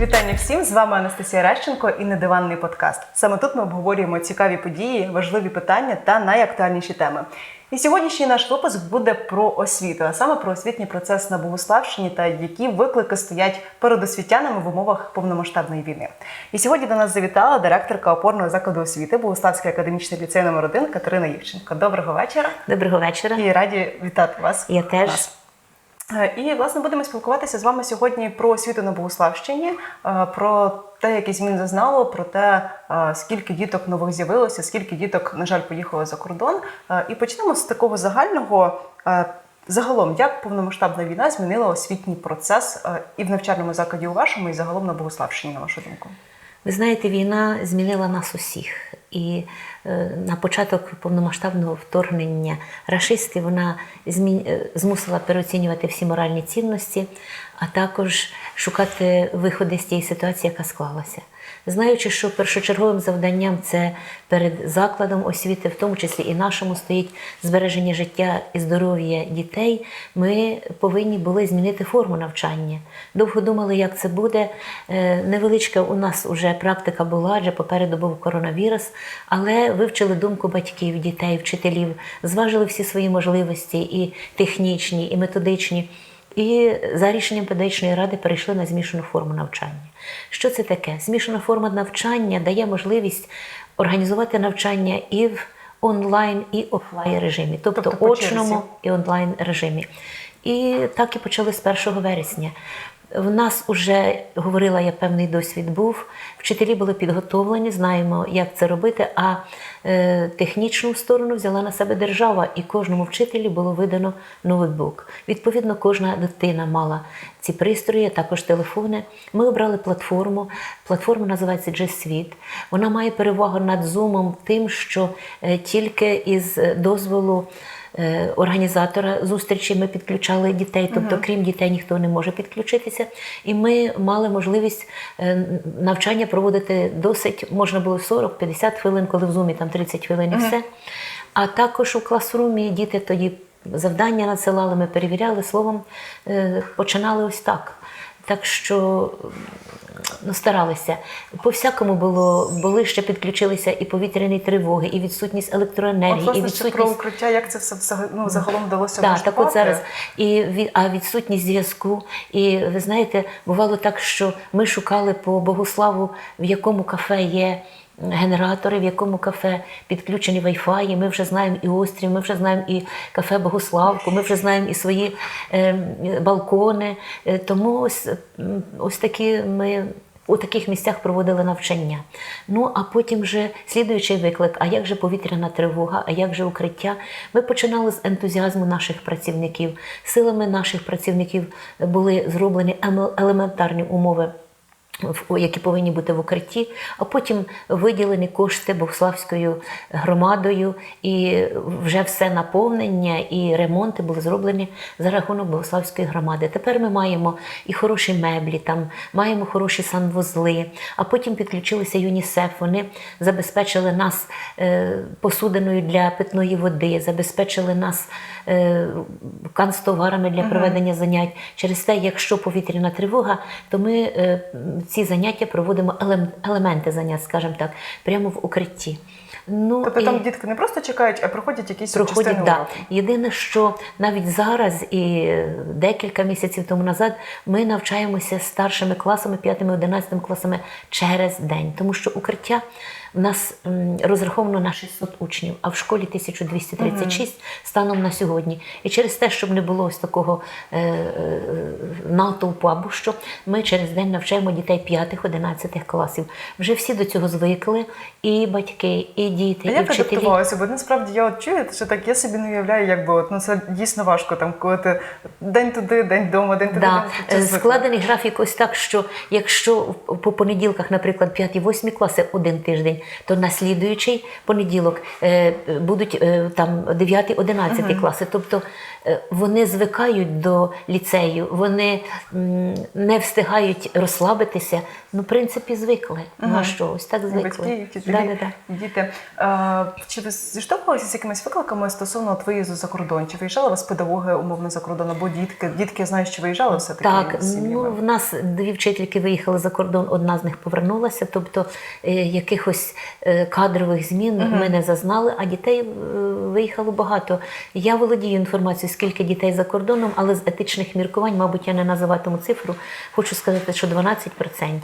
Вітання всім! З вами Анастасія Рещенко і недиванний подкаст. Саме тут ми обговорюємо цікаві події, важливі питання та найактуальніші теми. І сьогоднішній наш випуск буде про освіту, а саме про освітній процес на Богославщині та які виклики стоять перед освітянами в умовах повномасштабної війни. І сьогодні до нас завітала директорка опорного закладу освіти Богославський академічний ліцей номер 1 Катерина Євченко. Доброго вечора Доброго вечора. і раді вітати вас. Я теж. Нас. Е, І власне будемо спілкуватися з вами сьогодні про освіту на Богославщині, е, про те, які змін зазнало, про те, е, скільки діток нових з'явилося, скільки діток, на жаль, поїхало за кордон. І почнемо з такого загального. Загалом, як повномасштабна війна змінила освітній процес і в навчальному закладі у вашому, і загалом на Богославщині, на вашу думку? Ви знаєте, війна змінила нас усіх. І е, на початок повномасштабного вторгнення рашистів вона е, змусила переоцінювати всі моральні цінності, а також шукати виходи з тієї ситуації, яка склалася. Знаючи, що першочерговим завданням це перед закладом освіти, в тому числі і нашому, стоїть збереження життя і здоров'я дітей, ми повинні були змінити форму навчання. Довго думали, як це буде. Е, Невеличка у нас вже практика була, адже попереду був коронавірус, але вивчили думку батьків, дітей, вчителів, зважили всі свої можливості, і технічні, і методичні. І за рішенням педагогічної ради перейшли на змішану форму навчання. Що це таке? Змішана форма навчання дає можливість організувати навчання і в онлайн, і офлайн режимі, тобто, Тобто очному і онлайн режимі. І так і почали з 1 вересня. В нас вже говорила я, певний досвід був. Вчителі були підготовлені, знаємо, як це робити. А е, технічну сторону взяла на себе держава, і кожному вчителі було видано ноутбук. Відповідно, кожна дитина мала ці пристрої, також телефони. Ми обрали платформу. Платформа називається G Suite. Вона має перевагу над Zoom тим, що е, тільки із е, дозволу організатора зустрічі ми підключали дітей, тобто, крім дітей, ніхто не може підключитися. І ми мали можливість е, навчання проводити досить, можна було 40-50 хвилин, коли в зумі там 30 хвилин і все. А також у класрумі діти тоді завдання надсилали, ми перевіряли словом, е, починали ось так. Так що ну, старалися. По всякому було, були ще підключилися і повітряні тривоги, і відсутність електроенергії, От, власне, і відсутність про укриття, як це все ну, загалом вдалося так, так от зараз. І від, а відсутність зв'язку. І ви знаєте, бувало так, що ми шукали по Богославу, в якому кафе є. Генератори, в якому кафе підключені Wi-Fi, ми вже знаємо і острів, ми вже знаємо і кафе Богославку, ми вже знаємо і свої е, балкони. Е, тому ось, ось такі ми у таких місцях проводили навчання. Ну а потім вже слідуючий виклик: а як же повітряна тривога, а як же укриття? Ми починали з ентузіазму наших працівників. Силами наших працівників були зроблені емо- елементарні умови. Які повинні бути в укритті, а потім виділені кошти Богославською громадою, і вже все наповнення і ремонти були зроблені за рахунок Богославської громади. Тепер ми маємо і хороші меблі, там маємо хороші санвузли, а потім підключилися ЮНІСЕФ. Вони забезпечили нас е, посудиною для питної води, забезпечили нас е, канцтоварами для проведення занять. Через те, якщо повітряна тривога, то ми е, ці заняття проводимо елем- елементи занять, скажімо так, прямо в укритті. Ну, Тобто і- там дітки не просто чекають, а проходять якісь проходять. частини Да. уроку. Єдине, що навіть зараз і декілька місяців тому назад ми навчаємося старшими класами, 5-11 класами через день, тому що укриття в нас розраховано на 600 учнів, а в школі 1236 станом на сьогодні. І через те, щоб не було ось такого е, е, натовпу, або що ми через день навчаємо дітей 5-11 класів. Вже всі до цього звикли, і батьки, і діти, А і як вчителі. адаптувалося? Бо насправді я от чую, що так я собі не уявляю, як би от ну це дійсно важко. Там коли ти день туди, день вдома, день туди. Да. день Е. Складений графік ось так, що якщо по понеділках, наприклад, 5-8 класи один тиждень, то на слідуючий понеділок е, будуть е, там 9-11 класи. Тобто вони звикають до ліцею, вони не встигають розслабитися. Ну, в принципі, звикли. Ну а що? Ось так звикли. Батьки, вчителі, Да, да, да. діти. Е, Чи ви зіштовхувалися з якимись викликами стосовно от виїзду за кордон? Чи виїжджали у вас педагоги умовно за кордон, або дітки? Дітки я знаю, що виїжджали все-таки Так, ну в нас дві вчительки виїхали за кордон, одна з них повернулася. Тобто е, якихось е, кадрових змін ми не зазнали, а дітей е, виїхало багато. Я володію інформацією, скільки дітей за кордоном, але з етичних міркувань, мабуть, я не називатиму цифру. Хочу сказати, що 12%.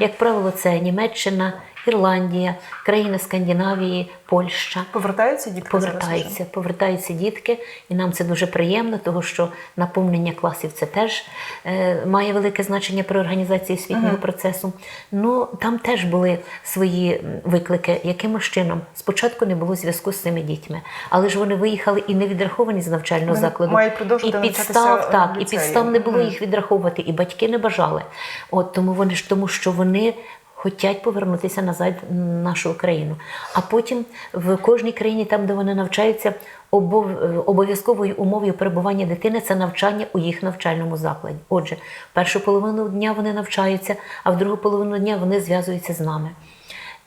Як правило, це Німеччина, Ірландія, країни Скандинавії, Польща. Повертаються дітки зараз? Повертаються, повертаються дітки, і нам це дуже приємно, тому що наповнення класів це теж е, має велике значення при організації освітнього процесу. Ну там теж були свої виклики. Якимось чином спочатку не було зв'язку з цими дітьми, але ж вони виїхали і не відраховані з навчального Вони закладу. мають продовжувати і підстав, так, і підстав не було Мгм. їх відраховувати, і батьки не бажали. От тому вони ж тому, що вони. Хотять повернутися назад в нашу країну. А потім в кожній країні, там, де вони навчаються, обов- обов'язковою умовою перебування дитини це навчання у їх навчальному закладі. Отже, першу половину дня вони навчаються, а в другу половину дня вони зв'язуються з нами.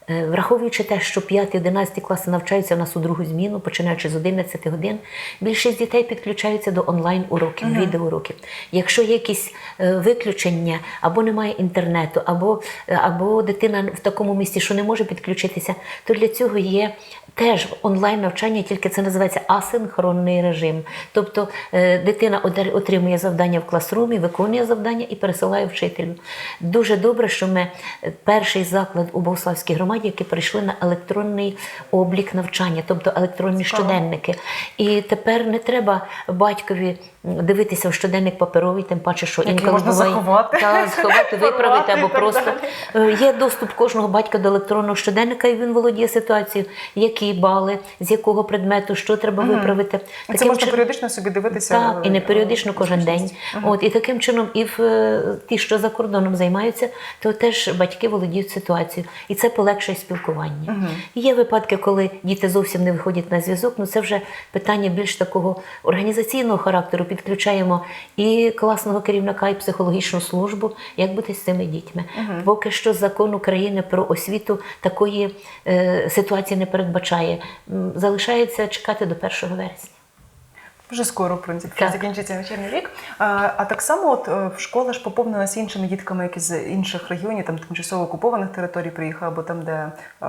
Е, Враховуючи те, що 5-11 класи навчаються в нас у другу зміну, починаючи з 11 годин, більшість дітей підключаються до онлайн-уроків, відеоуроків. Якщо є якісь е, виключення, або немає інтернету, або, е, або дитина в такому місці, що не може підключитися, то для цього є теж онлайн навчання, тільки це називається асинхронний режим. Тобто дитина отримує завдання в класрумі, виконує завдання і пересилає вчителю. Дуже добре, що ми перший заклад у Богославській громаді, які прийшли на електронний облік навчання, тобто електронні Цікаво. щоденники. І тепер не треба батькові дивитися в щоденник паперовий, тим паче, що Який інколи можна буває заховати. та, сховати, виправити або просто. Е, Є доступ кожного батька до електронного щоденника, і він володіє ситуацією, які бали, з якого предмету, що треба виправити. І Це Таким можна чином- періодично собі дивитися. так, і не періодично кожен день. успішність. От і таким чином, і в е, ті, що за кордоном займаються, то теж батьки володіють ситуацією, і це полегшує спілкування. Є випадки, коли діти зовсім не виходять на зв'язок. Ну це вже питання більш такого організаційного характеру. Підключаємо і класного керівника, і психологічну службу, як бути з цими дітьми. Поки що закон України про освіту такої е, ситуації не передбачає. Залишається чекати до 1 вересня. Вже скоро, в принципі, вже Так. закінчиться навчальний рік. А, а так само, от е, в школа ж поповнилася іншими дітками, які з інших регіонів, там тимчасово окупованих територій приїхали, або там, де е,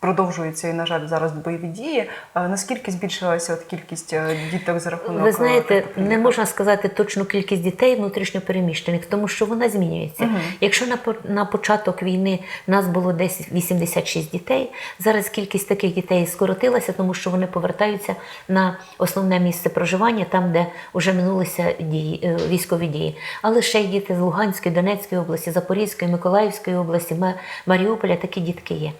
продовжуються і, на жаль, зараз бойові дії. Наскільки збільшилася от кількість е, діток за рахунок? Ви е, знаєте, тих, не можна сказати точну кількість дітей внутрішньопереміщених, тому що вона змінюється. Якщо на, на початок війни нас було десь 86 дітей, зараз кількість таких дітей скоротилася, тому що вони повертаються на основне місце проживання, там, де вже минулися дії, е, військові дії. Але ще й діти з Луганської, Донецької області, Запорізької, Миколаївської області, Ма- Маріуполя, такі дітки є.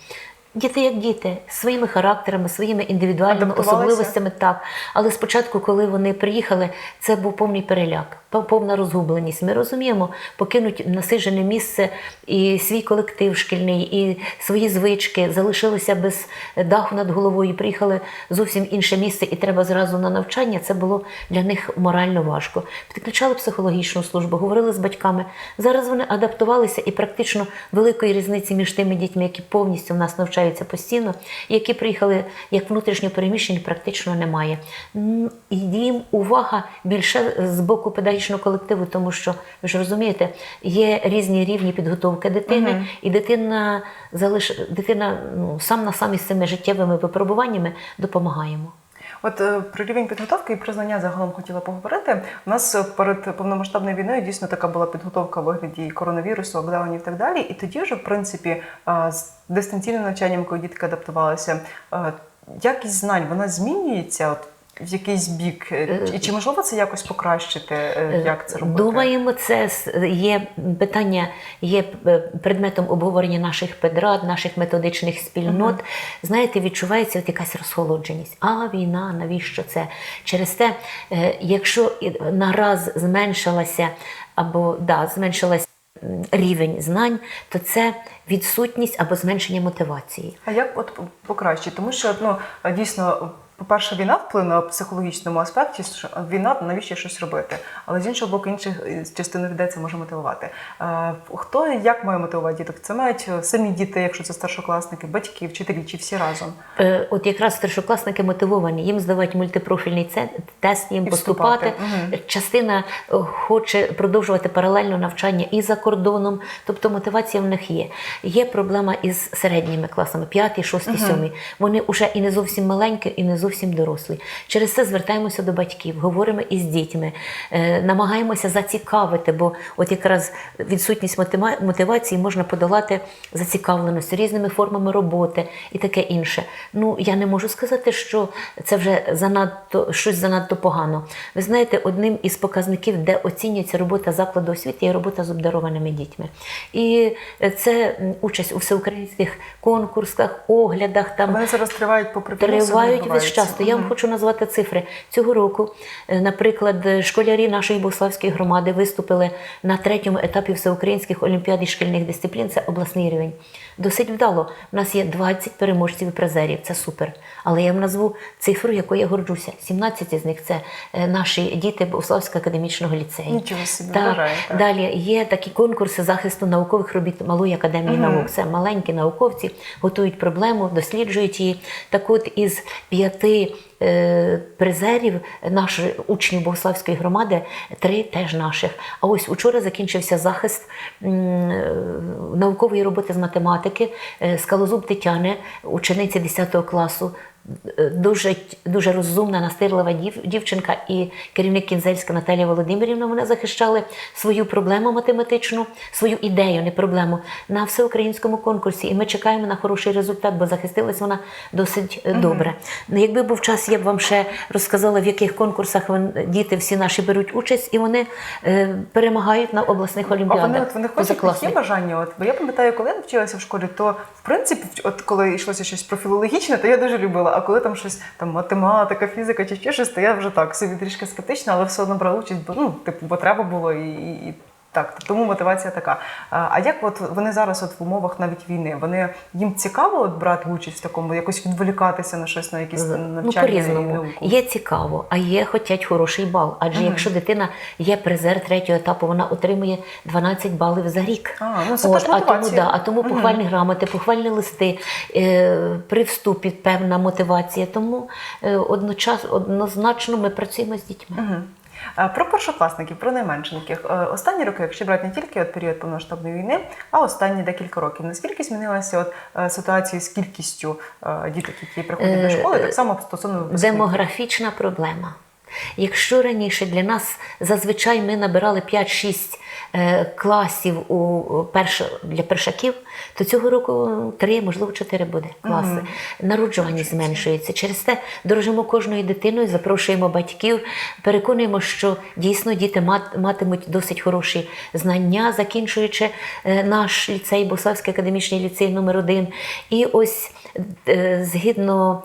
Діти як діти, своїми характерами, своїми індивідуальними особливостями так. Але спочатку, коли вони приїхали, це був повний переляк, повна розгубленість. Ми розуміємо, покинуть насижене місце і свій колектив шкільний, і свої звички, залишилися без даху над головою, приїхали зовсім інше місце, і треба зразу на навчання. Це було для них морально важко. Підключали психологічну службу, говорили з батьками. Зараз вони адаптувалися і практично великої різниці між тими дітьми, які повністю в нас навчаються постійно, які приїхали як внутрішньо переміщені, практично немає. Їм увага більше з боку педагогічного колективу, тому що ви ж розумієте, є різні рівні підготовки дитини, і дитина залиш... дитина ну, сам на самі з цими життєвими випробуваннями допомагаємо. От е, про рівень підготовки і признання загалом хотіла поговорити. У нас е, перед повномасштабною війною дійсно така була підготовка в вигляді коронавірусу, локдаунів і так далі. І тоді вже, в принципі, з дистанційним навчанням, коли дітки адаптувалися, якість знань вона змінюється. От в якийсь бік, Е, і чи можливо це якось покращити? е, Як це робити? Думаємо, це є питання, є е, предметом обговорення наших педрад, наших методичних спільнот. Знаєте, відчувається от якась розхолодженість. А війна, навіщо це? Через те, е, якщо нараз зменшилася або да, зменшилася рівень знань, то це відсутність або зменшення мотивації. А як от покращити? Тому що ну дійсно по-перше, війна вплинула в психологічному аспекті, що війна навіщо щось робити. Але з іншого боку, інших е, частину людей це може мотивувати. Е, Хто і як має мотивувати діток? Це мають е, самі діти, якщо це старшокласники, батьки, вчителі чи всі разом. От якраз старшокласники мотивовані, їм здавати мультипрофільний тест, їм І поступати. Мгм. Частина хоче продовжувати паралельно навчання і за кордоном, тобто мотивація в них є. Є проблема із середніми класами, 5, 6, 7. Вони вже і не зовсім маленькі, і не зовсім дорослі. Через це звертаємося до батьків, говоримо із дітьми, е, намагаємося зацікавити, бо от якраз відсутність мотивації можна подолати зацікавленістю, різними формами роботи і таке інше. Ну я не можу сказати, що це вже занадто щось занадто погано. Ви знаєте, одним із показників, де оцінюється робота закладу освіти, є робота з обдарованими дітьми. І це участь у всеукраїнських конкурсах, оглядах там. Вони зараз тривають попри Тривають весь відбувається. час. Я вам хочу назвати цифри. Цього року, е, наприклад, школярі нашої Богославської громади виступили на третьому етапі всеукраїнських олімпіад і шкільних дисциплін. Це обласний рівень. Досить вдало. У нас є 20 переможців і призерів. Це супер. Але я вам назву цифру, якою я горджуся. 17 з них це е, наші діти Богославського академічного ліцею. Нічого собі, Так, вважаю, так. Далі є такі конкурси захисту наукових робіт Малої академії Мгм. наук. Це маленькі науковці готують проблему, досліджують її. Так от із п'яти е, призерів наших учнів Богославської громади, три теж наших. А ось учора закінчився захист е, наукової роботи з математики е, Скалозуб Тетяни, учениці 10 класу. Е, Дуже, дуже розумна, настирлива дів, дівчинка і керівник Кінзельська Наталія Володимирівна. Вони захищали свою проблему математичну, свою ідею, не проблему на всеукраїнському конкурсі. І ми чекаємо на хороший результат, бо захистилась вона досить е, добре. Ну, Якби був час, я б вам ще розказала, в яких конкурсах діти всі наші беруть участь, і вони е, перемагають на обласних А олімпіадах. вони, от, вони хочуть, є бажання. От, бо я пам'ятаю, коли я навчилася в школі, то в принципі, от коли йшлося щось про філологічне, то я дуже любила. А коли там щось там математика, фізика чи ще щось, то я вже так собі трішки скептична, але все одно брала участь, бо ну, типу, бо треба було і. і, і так, тому мотивація така. А як от вони зараз, от в умовах навіть війни, вони їм цікаво от брати участь в такому, якось відволікатися на щось, на якісь Ну, навчання і по-різному. Є цікаво, а є хотять хороший бал. Адже якщо дитина є призер третього етапу, вона отримує 12 балів за рік. А, ну це От, а тому, да, а тому Мгм. похвальні грамоти, похвальні листи, е, при вступі певна мотивація. Тому е, одночас, однозначно ми працюємо з дітьми. Мгм. А, Про першокласників, про найменшеньких. Е, Останні роки, якщо брати не тільки от період повноштабної війни, а останні декілька років. Наскільки змінилася от е, ситуація з кількістю е, діток, які приходять до Е, школи, так само стосовно випускників? Демографічна проблема. Якщо раніше для нас зазвичай ми набирали 5-6 е, класів у перш, для першаків, то цього року 3, можливо, 4 буде класи. Мгм. Народжуваність зменшується. Через те дорожимо кожною дитиною, запрошуємо батьків, переконуємо, що дійсно діти мат- матимуть досить хороші знання, закінчуючи е, наш ліцей, Бославський академічний ліцей номер 1 І ось е, згідно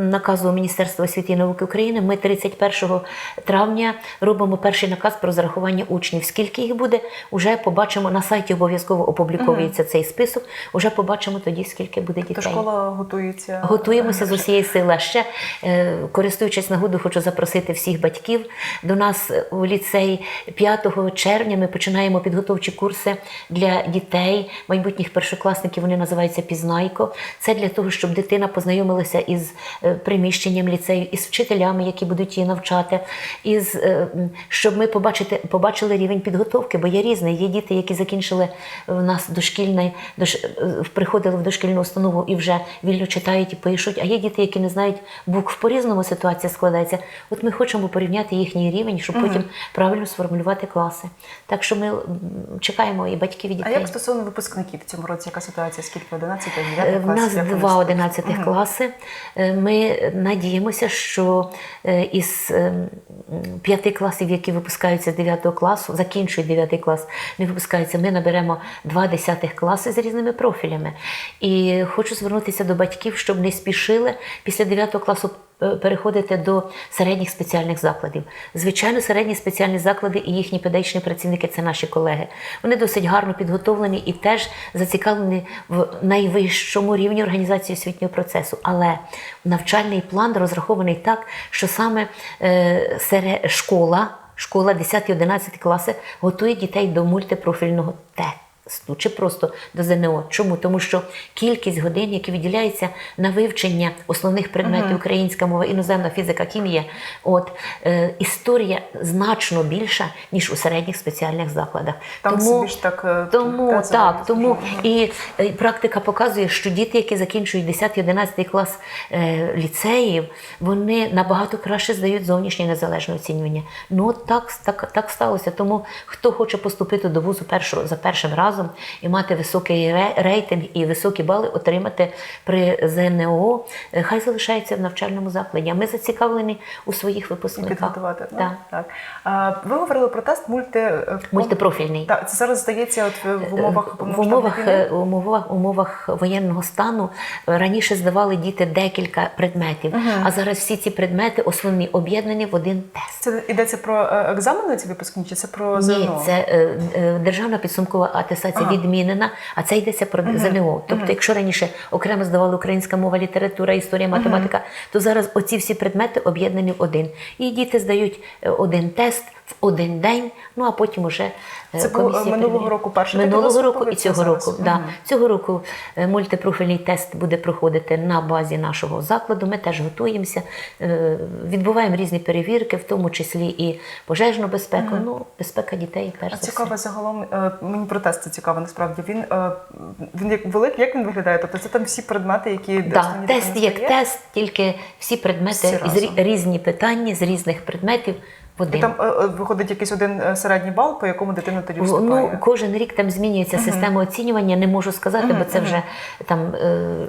наказу Міністерства освіти і науки України, ми 31 травня робимо перший наказ про зарахування учнів. Скільки їх буде, вже побачимо на сайті. Обов'язково опубліковується цей список. Уже побачимо тоді, скільки буде То дітей. школа готується. Готуємося з усієї сили. А ще, е, користуючись нагодою, хочу запросити всіх батьків до нас у ліцей 5 червня. Ми починаємо підготовчі курси для дітей, майбутніх першокласників. Вони називаються Пізнайко. Це для того, щоб дитина познайомилася із е, приміщенням ліцею, із вчителями, які будуть її навчати, із е, щоб ми побачити, побачили рівень підготовки, бо є різний. Є діти, які закінчили в нас дошкільний, дош, приходили в дошкільну установу і вже вільно читають і пишуть. А є діти, які не знають букв. По-різному ситуація складається. От ми хочемо порівняти їхній рівень, щоб потім правильно сформулювати класи. Так що ми чекаємо і батьків, і А як стосовно випускників в цьому році, яка ситуація? Скільки 11 Е, 9 нас класів? Як вони два стоять? 11 Мгм. класи. Е, Ми надіємося, що е, із е, п'яти класів, які випускаються з 9 класу, закінчують закінчують 9 клас, не випускаються. Ми наберемо два десятих класи різними профілями. І хочу звернутися до батьків, щоб не спішили після 9 класу е, переходити до середніх спеціальних закладів. Звичайно, середні спеціальні заклади і їхні педагогічні працівники це наші колеги. Вони досить гарно підготовлені і теж зацікавлені в найвищому рівні організації освітнього процесу. Але навчальний план розрахований так, що саме е, сере- школа, школа 10-11 класи готує дітей до мультипрофільного тесту чи просто до ЗНО. Чому? Тому що кількість годин, які виділяються на вивчення основних предметів українська мова, іноземна фізика, хімія, от е, історія значно більша ніж у середніх спеціальних закладах. Там собі ж так, е, тому так, тому розложено. і е, практика показує, що діти, які закінчують 10-11 клас е, ліцеїв, вони набагато краще здають зовнішнє незалежне оцінювання. Ну так, так, так сталося. Тому хто хоче поступити до вузу першого за першим разом і мати високий рейтинг і високі бали отримати при ЗНО, е, хай залишається в навчальному закладі. А ми зацікавлені у своїх випускниках. підготувати. Ну, Так. А, ви говорили про тест мульти... е, Мультипрофільний. Так, це зараз здається от в умовах в умовах, е, умовах, умовах воєнного стану раніше здавали діти декілька предметів, а зараз всі ці предмети основні об'єднані в один тест. Це йдеться про екзамени ці випускні, чи це про Ні, це е, е, державна підсумкова атестація Ага. відмінена, а це йдеться про ЗНО. Тобто, якщо раніше окремо здавали українська мова, література, історія, математика, то зараз оці всі предмети об'єднані в один. І діти здають е, один тест в один день, ну а потім уже Це комісія е, минулого перевіряє. року перший минулого року і цього зараз? року. Да. Цього року е, мультипрофільний тест буде проходити на базі нашого закладу. Ми теж готуємося, е, відбуваємо різні перевірки, в тому числі і пожежну безпеку. Ну, безпека дітей перш А цікаво загалом, мені про тест це цікаво насправді. Він, він як великий, як він виглядає? Тобто це там всі предмети, які Да, тест як тест, тільки всі предмети Всі з разом. різні питання з різних предметів в І там е, е, виходить якийсь один е, середній бал, по якому дитина тоді вступає. Ну, кожен рік там змінюється система оцінювання, не можу сказати, бо це вже там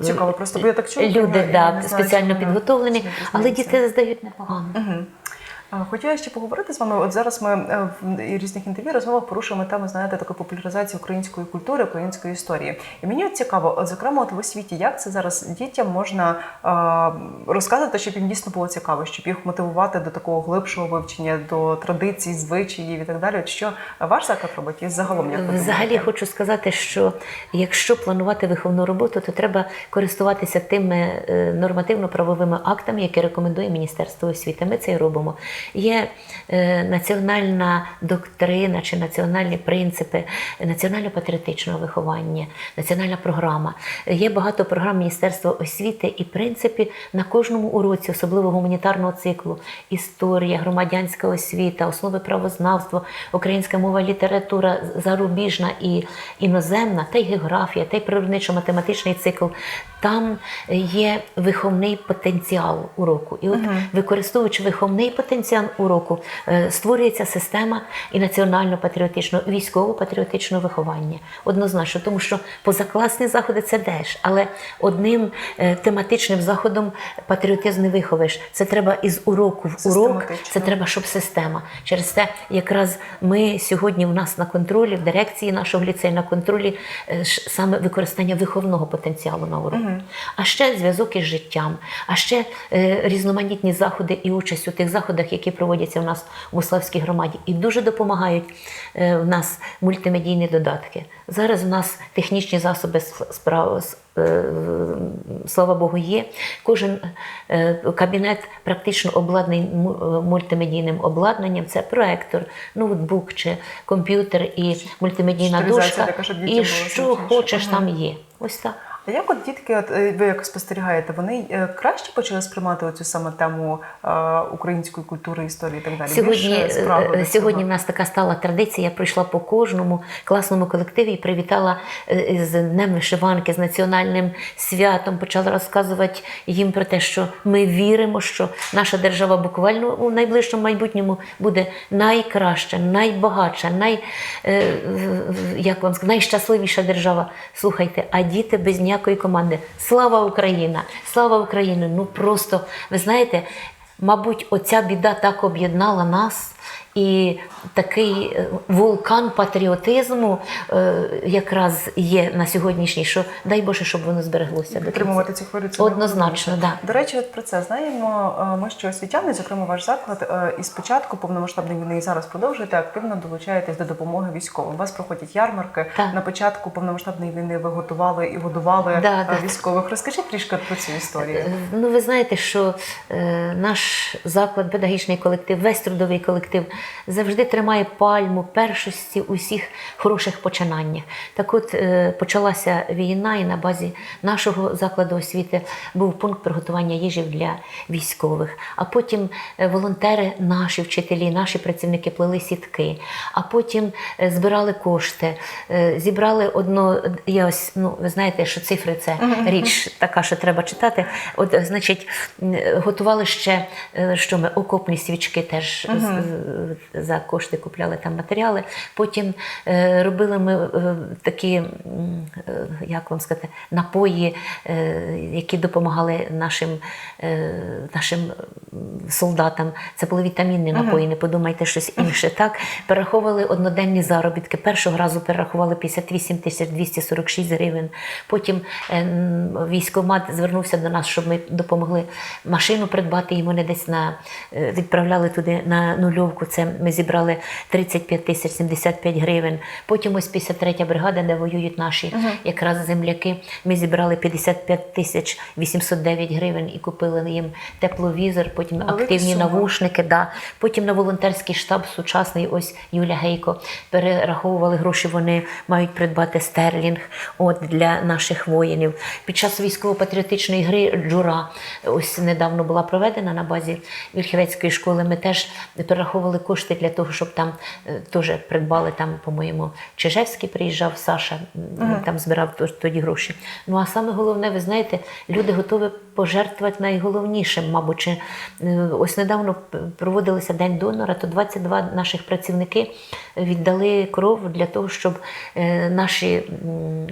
Цікаво, просто, бо я так чую, люди я да, я знаю, спеціально чи підготовлені, але діти здають непогано. Мгм. А, Хотіла ще поговорити з вами. От зараз ми е, в різних інтерв'ю розмовах порушуємо тему, знаєте, такої популяризації української культури, української історії. І мені от цікаво, от, зокрема, от в освіті, як це зараз дітям можна е, розказати, щоб їм дійсно було цікаво, щоб їх мотивувати до такого глибшого вивчення, до традицій, звичаїв і так далі. От що ваш заклад робить і загалом як Взагалі хочу сказати, що якщо планувати виховну роботу, то треба користуватися тими е, нормативно-правовими актами, які рекомендує Міністерство освіти. Ми це і робимо. Є е, національна доктрина чи національні принципи національно-патріотичного виховання, національна програма. Є багато програм Міністерства освіти і принципі на кожному уроці, особливо гуманітарного циклу, історія, громадянська освіта, основи правознавства, українська мова, література, зарубіжна і іноземна, та й географія, та й природничо-математичний цикл. Там є виховний потенціал уроку. І от, використовуючи виховний потенціал уроку, е, створюється система і національно-патріотичного, військово-патріотичного виховання. Однозначно, тому що позакласні заходи це теж, але одним е, тематичним заходом патріотизм не виховиш. Це треба із уроку в урок. Це треба, щоб система. Через це якраз ми сьогодні у нас на контролі, в дирекції нашого ліцею на контролі е, саме використання виховного потенціалу на уроку. А ще зв'язок із життям, а ще різноманітні заходи і участь у тих заходах, які проводяться в нас у Муславській громаді, і дуже допомагають е, в нас мультимедійні додатки. Зараз в нас технічні засоби с- справ. е, Слава Богу, є. Кожен е, кабінет практично обладнаний мультимедійним обладнанням. Це проектор, ноутбук чи комп'ютер і мультимедійна дошка. І що хочеш, там є. Ось так. А як от дітки, от е, ви як спостерігаєте, вони е, краще почали сприймати оцю саме тему е, української культури, історії і так далі? Сьогодні, Більше сьогодні в нас така стала традиція. Я прийшла по кожному класному колективі і привітала з Днем вишиванки, з національним святом. Почала розказувати їм про те, що ми віримо, що наша держава буквально у найближчому майбутньому буде найкраща, найбагатша, най, е, як вам сказати, найщасливіша держава. Слухайте, а діти без ніякої команди. Слава Україна! Слава Україні! Ну просто ви знаєте. Мабуть, оця біда так об'єднала нас, І такий е, вулкан патріотизму е, якраз є на сьогоднішній, що дай Боже, щоб воно збереглося. Підтримувати цю хвилю. Однозначно, да. До речі, от про це знаємо. е, Ми що освітяни, зокрема ваш заклад, е, із початку повномасштабної війни і зараз продовжуєте активно долучаєтесь до допомоги військовим. У вас проходять ярмарки. Так. На початку повномасштабної війни ви готували і годували Да, е, да. військових. Розкажіть трішки про цю історію. Ну, ви знаєте, що наш заклад, педагогічний колектив, весь трудовий колектив завжди тримає пальму першості у всіх хороших починаннях. Так от е, почалася війна, і на базі нашого закладу освіти був пункт приготування їжі для військових. А потім е, волонтери, наші вчителі, наші працівники плели сітки, а потім е, збирали кошти, зібрали одно. Я ось, ну, ви знаєте, що цифри це річ така, що треба читати. От, значить, готували ще, що ми окопні свічки теж з- з- за кошти купляли там матеріали. Потім е, робили ми е, такі, е, як вам сказати, напої, які допомагали нашим, нашим солдатам. Це були вітамінні напої, не подумайте щось інше. Так, перераховували одноденні заробітки. Першого разу перерахували 58 тисяч 246 гривень. Потім м, звернувся до нас, щоб ми допомогли машину придбати. І вони десь на відправляли туди на нульовку. Це ми зібрали 35 тисяч 75 гривень. Потім ось 53 бригада, де воюють наші якраз земляки. Ми зібрали 55 тисяч 809 гривень і купили їм тепловізор, потім Великі активні суми. навушники. Да. Потім на волонтерський штаб сучасний, ось Юля Гейко, перераховували гроші. Вони мають придбати стерлінг от, для наших воїнів. Під час військово-патріотичної гри Джура ось недавно була проведена на базі Вільхівецької школи. Ми теж перераховували кошти для того, щоб там е, теж придбали там, по-моєму, Чижевський приїжджав, Саша м, там збирав тоді гроші. Ну а саме головне, ви знаєте, люди готові пожертвувати найголовнішим, мабуть. Чи, е, Ось недавно проводилися День донора, то 22 наших працівники віддали кров для того, щоб е, наші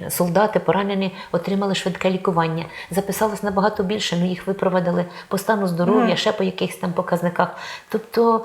солдати поранені отримали швидке лікування. Записалось набагато більше, ну їх випровадили по стану здоров'я, ще по якихось там показниках. Тобто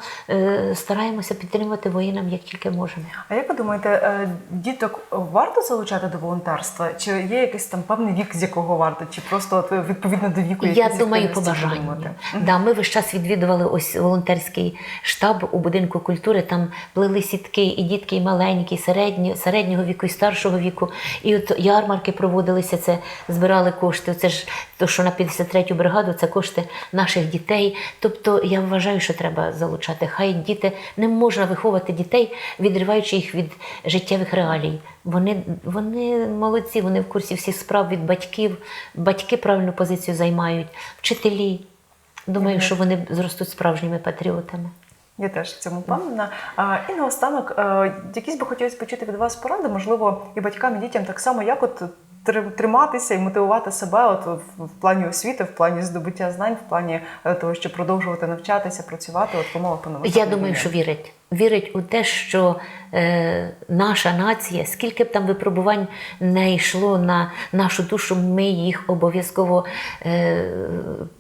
стараємося підтримувати воїнам як тільки можемо. А як ви думаєте, е, діток варто залучати до волонтерства? Чи є якийсь там певний вік, з якого варто, чи просто от, відповідно до віку Я думаю, по бажанню. Да, ми весь час відвідували ось волонтерський штаб у будинку культури. Там плели сітки, і дітки, і маленькі, і середні, середнього віку, і старшого віку. І от ярмарки проводилися, це збирали кошти. Це ж то, що на 53-ю бригаду, це кошти наших дітей. Тобто я вважаю, що треба залучати. Хай діти не можна виховувати дітей, відриваючи їх від життєвих реалій. Вони, вони молодці, вони в курсі всіх справ від батьків. Батьки правильну позицію займають, вчителі. Думаю, що вони зростуть справжніми патріотами. Я теж в цьому впевнена. І наостанок, е, якісь би хотілося почути від вас поради, можливо, і батькам, і дітям так само, як от триматися і мотивувати себе от в- плані освіти, в плані здобуття знань, в плані е, того, щоб продовжувати навчатися, працювати от в умовах Я думаю, що вірить. Вірить у те, що е, наша нація, скільки б там випробувань не йшло на нашу душу, ми їх обов'язково, е,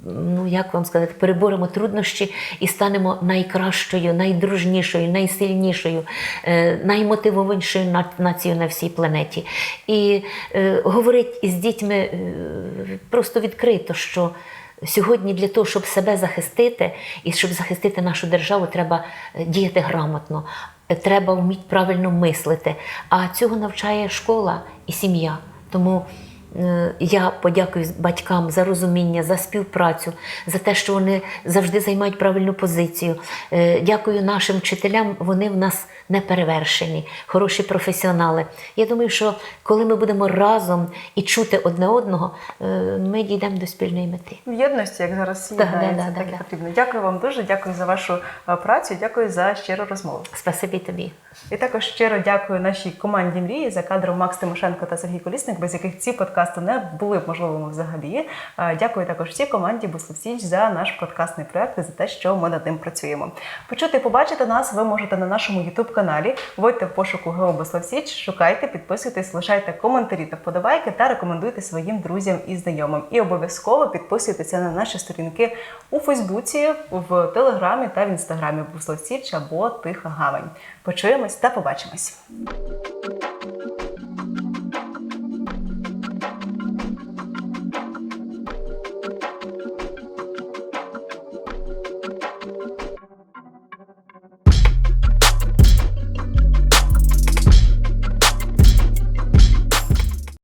ну як вам сказати, переборемо труднощі і станемо найкращою, найдружнішою, найсильнішою, е, наймотивованішою на- нацією на всій планеті. І е, говорить із дітьми е, просто відкрито, що Сьогодні для того, щоб себе захистити і щоб захистити нашу державу, треба е, діяти грамотно, треба вміти правильно мислити. А цього навчає школа і сім'я. Тому е, я подякую батькам за розуміння, за співпрацю, за те, що вони завжди займають правильну позицію. Е, Дякую нашим вчителям, вони в нас не перевершені, хороші професіонали. Я думаю, що коли ми будемо разом і чути одне одного, е, ми дійдемо до спільної мети. В єдності, як зараз да, так і да. потрібно. Дякую вам дуже, дякую за вашу е, працю, дякую за щиру розмову. Спасибі тобі. І також щиро дякую нашій команді мрії за кадром Макс Тимошенко та Сергій Колісник, без яких ці подкасти не були б можливими взагалі. Е, Дякую також всій команді Буслав Січ за наш подкастний проект і за те, що ми над ним працюємо. Почути і побачити нас ви можете на нашому youtube каналі. Вводьте в пошуку ГО Січ, шукайте, підписуйтесь, лишайте коментарі та вподобайки та рекомендуйте своїм друзям і знайомим. І обов'язково підписуйтеся на наші сторінки у Фейсбуці, в Телеграмі та в інстаграмі Буслав Січ або Тиха Гавань. Почуємось та побачимось.